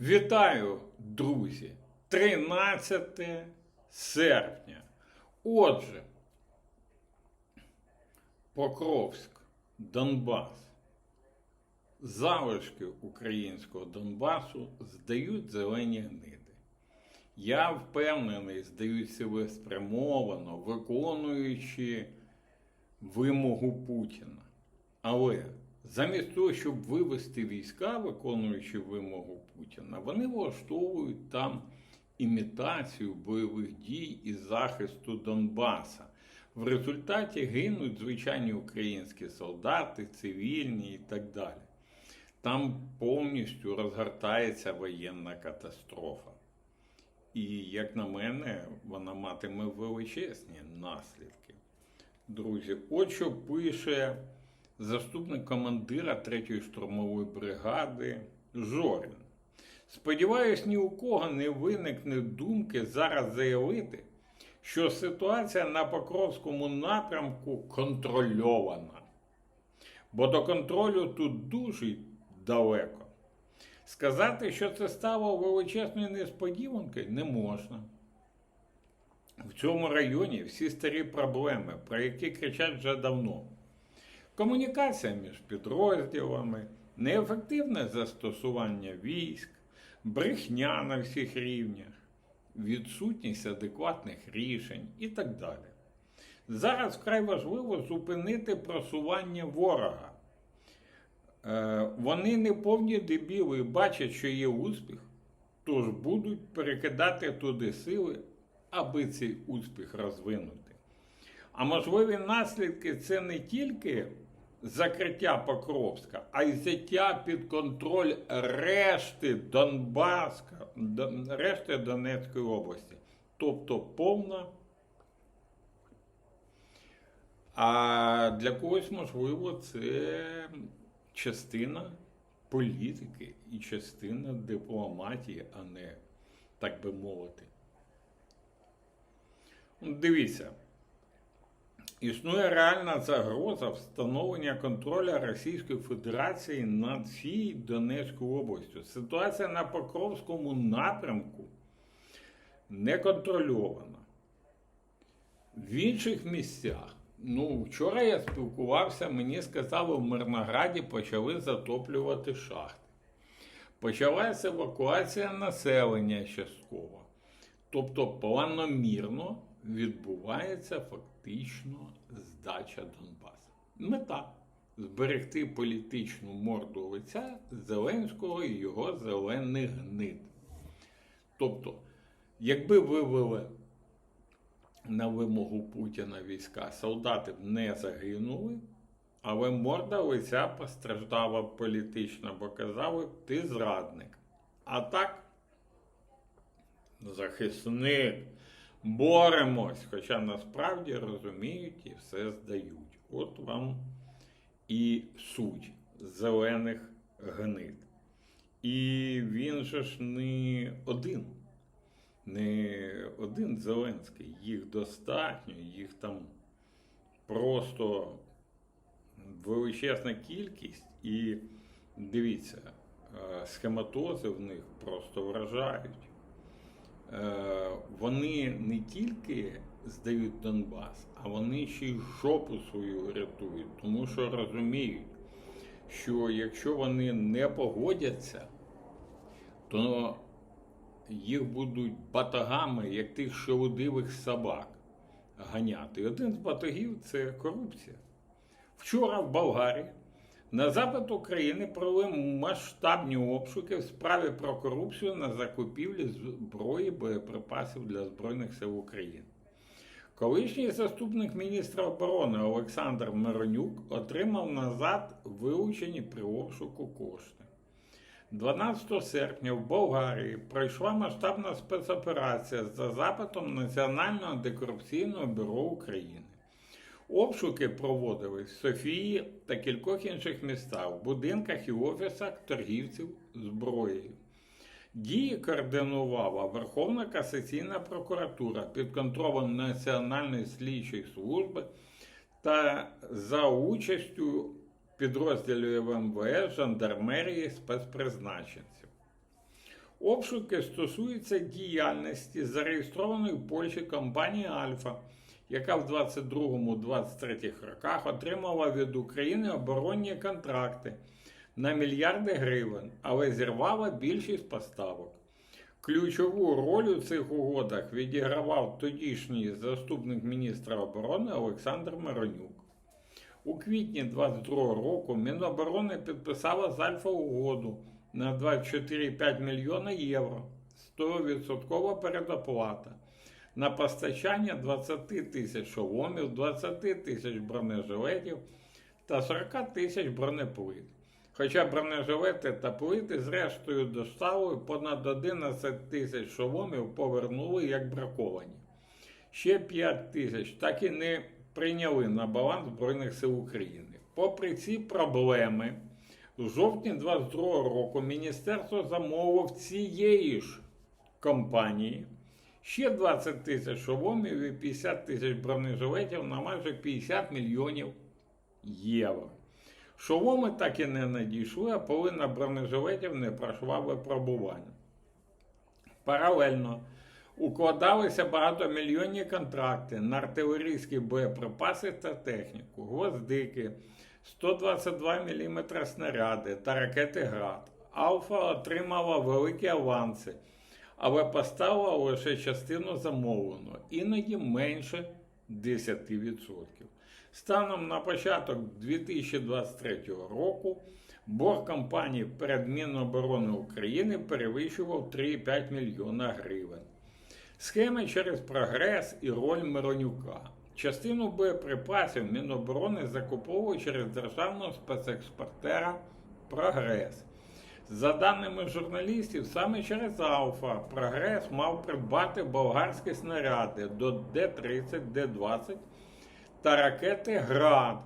Вітаю, друзі! 13 серпня. Отже, Покровськ, Донбас. Залишки українського Донбасу здають зелені гниди. Я впевнений, здають цілеспрямовано, виконуючи вимогу Путіна. Але замість того, щоб вивести війська, виконуючи вимогу Путіна, вони влаштовують там імітацію бойових дій і захисту Донбаса. В результаті гинуть звичайні українські солдати, цивільні і так далі. Там повністю розгортається воєнна катастрофа. І, як на мене, вона матиме величезні наслідки. Друзі, от що пише заступник командира 3-ї штурмової бригади Жорін. Сподіваюсь, ні у кого не виникне думки зараз заявити, що ситуація на Покровському напрямку контрольована. Бо до контролю тут дуже далеко. Сказати, що це стало величезною несподіванкою, не можна. В цьому районі всі старі проблеми, про які кричать вже давно. Комунікація між підрозділами, неефективне застосування військ, брехня на всіх рівнях, відсутність адекватних рішень і так далі. Зараз вкрай важливо зупинити просування ворога. Е, Вони не повні дебіли, бачать, що є успіх, тож будуть перекидати туди сили, аби цей успіх розвинути. А можливі наслідки це не тільки закриття Покровська, а й взяття під контроль решти Донбаска, решти Донецької області. Тобто повна. А для когось, можливо, це частина політики і частина дипломатії, а не, так би мовити. Дивіться, існує реальна загроза встановлення контролю Російської Федерації над всією Донецькою областю. Ситуація на Покровському напрямку не контрольована. В інших місцях. Ну, вчора я спілкувався, мені сказали, в Мирнограді почали затоплювати шахти. Почалася евакуація населення частково. Тобто планомірно відбувається фактично здача Донбасу. Мета зберегти політичну морду лиця Зеленського і його зелених гнид. Тобто, якби вивели на вимогу Путіна війська, солдати б не загинули, але морда лиця постраждала політично, бо казали, ти зрадник. А так, захисник, боремось, хоча насправді розуміють і все здають. От вам і суть зелених гнид. І він же ж не один не один Зеленський, їх достатньо, їх там просто величезна кількість. І дивіться, е, схематози в них просто вражають. Е, Вони не тільки здають Донбас, а вони ще й жопу свою рятують, тому що розуміють, що якщо вони не погодяться, то їх будуть батагами, як тих шелудивих собак ганяти. Один з батагів це корупція. Вчора в Болгарії на запит України провели масштабні обшуки в справі про корупцію на закупівлі зброї боєприпасів для Збройних сил України. Колишній заступник міністра оборони Олександр Миронюк отримав назад вилучені при обшуку кошти. 12 серпня в Болгарії пройшла масштабна спецоперація за запитом Національного антикорупційного бюро України. Обшуки проводились в Софії та кількох інших містах, в будинках і офісах торгівців зброєю. Дії координувала Верховна касаційна прокуратура під контролем Національної слідчої служби та за участю підрозділів МВС, жандармерії, спецпризначенців. Обшуки стосуються діяльності зареєстрованої в Польщі компанії Альфа, яка в 22-23 роках отримала від України оборонні контракти на мільярди гривень, але зірвала більшість поставок. Ключову роль у цих угодах відігравав тодішній заступник міністра оборони Олександр Миронюк. У квітні 22 року Міноборони підписала з Альфа угоду на 24,5 мільйона євро, 100% передоплата на постачання 20 тисяч шоломів, 20 тисяч бронежилетів та 40 тисяч бронеплит. Хоча бронежилети та плити зрештою доставили понад 11 тисяч шоломів повернули як браковані. Ще 5 тисяч так і не прийняли на баланс Збройних сил України. Попри ці проблеми, у жовтні 22 року міністерство замовило в цієї ж компанії ще 20 тисяч шоломів і 50 тисяч бронежилетів на майже 50 мільйонів євро. Шоломи так і не надійшли, а половина бронежилетів не пройшла випробування. Паралельно укладалися багатомільйонні контракти на артилерійські боєприпаси та техніку, гвоздики, 122 мм снаряди та ракети ГРАД. Алфа отримала великі аванси, але поставила лише частину замовленого, іноді менше 10%. Станом на початок 2023 року борг компанії перед Міноборони України перевищував 3,5 мільйона гривень. Схеми через прогрес і роль Миронюка. Частину боєприпасів Міноборони закуповує через державного спецекспортера Прогрес. За даними журналістів, саме через Алфа Прогрес мав придбати болгарські снаряди до Д-30, Д-20 та ракети ГРАД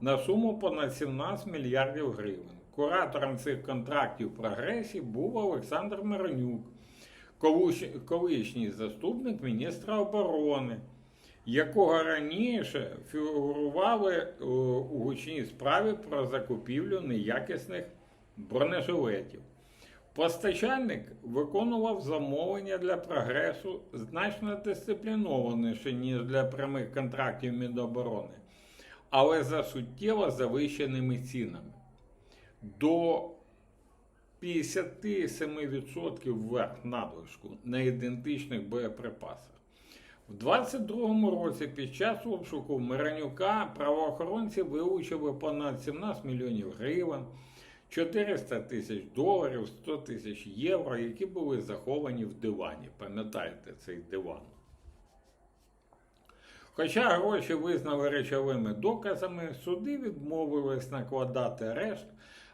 на суму понад 17 мільярдів гривень. Куратором цих контрактів прогресів був Олександр Миронюк, колишній заступник міністра оборони, якого раніше фігурували у гучній справі про закупівлю неякісних бронежилетів. Постачальник виконував замовлення для прогресу значно дисциплінованіше, ніж для прямих контрактів Міноборони, але за суттєво завищеними цінами. До 57% вверх надлишку на ідентичних боєприпасах. В 22-му році під час обшуку Миронюка правоохоронці вилучили понад 17 мільйонів гривень. 400 тисяч доларів, 100 тисяч євро, які були заховані в дивані. Пам'ятаєте цей диван? Хоча гроші визнали речовими доказами, суди відмовились накладати арешт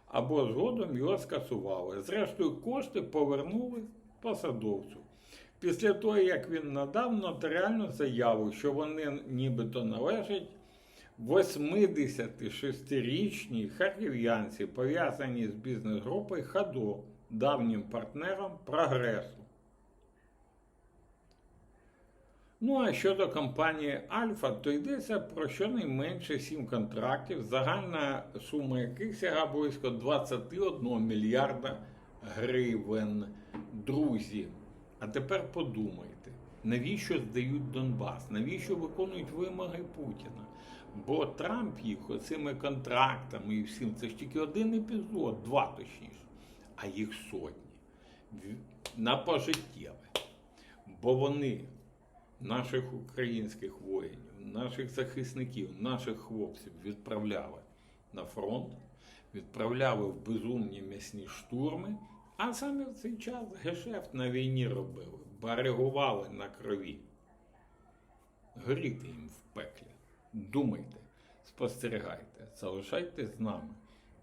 або згодом його скасували. Зрештою, кошти повернули посадовцю. Після того, як він надав нотаріальну заяву, що вони нібито належать 86-річній харків'янці, пов'язані з бізнес-групою ХАДО, давнім партнером прогресу. Ну, а щодо компанії Альфа, то йдеться про щонайменше 7 контрактів, загальна сума яких сяга близько 21 мільярда гривень. Друзі, а тепер подумайте, навіщо здають Донбас? Навіщо виконують вимоги Путіна? Бо Трамп їх оцими контрактами і всім, це ж тільки один епізод, два точніше, а їх сотні. На пожиттєве. Бо вони наших українських воїнів, наших захисників, наших хлопців відправляли на фронт, відправляли в безумні м'ясні штурми, а саме в цей час гешефт на війні робили, баригували на крові. Горіти їм в пеклі. Думайте, спостерігайте, залишайтесь з нами.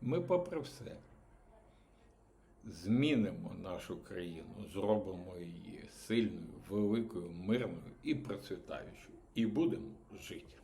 Ми, попри все, змінимо нашу країну, зробимо її сильною, великою, мирною і процвітаючою. І будемо жити.